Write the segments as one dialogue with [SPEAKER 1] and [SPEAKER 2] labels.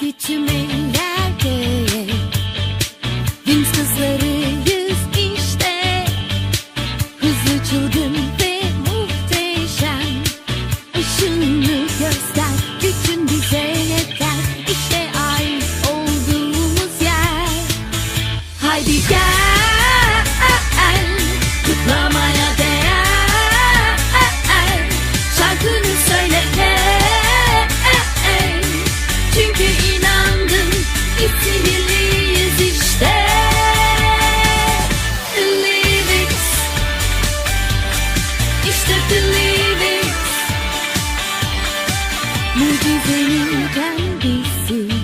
[SPEAKER 1] Ellerde Vinç kızlarıyız işte. Hızlı çılgın ve muhteşem. Işını göster Gücün bize yeter. İşte ait olduğumuz yer. Haydi gel Mucizenin kendisi.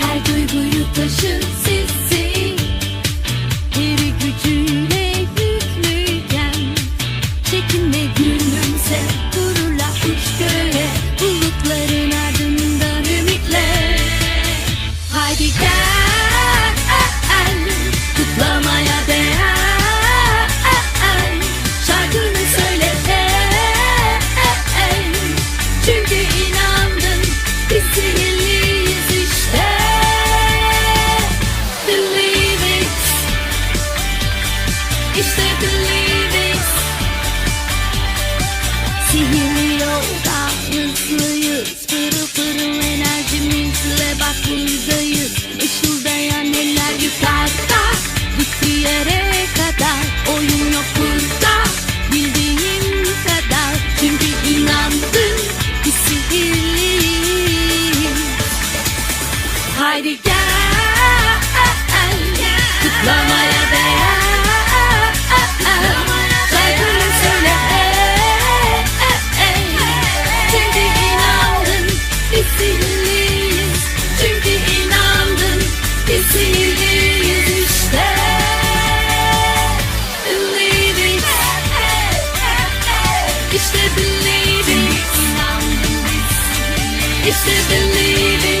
[SPEAKER 1] Her duyguyu taşır Sihirli yolda hızlıyız. Pırıl pırıl enerjimizle bak buradayız. Işıldayan eller yukarıda Gittiği yere kadar. Oyun yok burada Bildiğin kadar. Çünkü inandın Biz sihirliyiz Haydi gel Kutlamaya Biz sihirliyiz işte Believe it İşte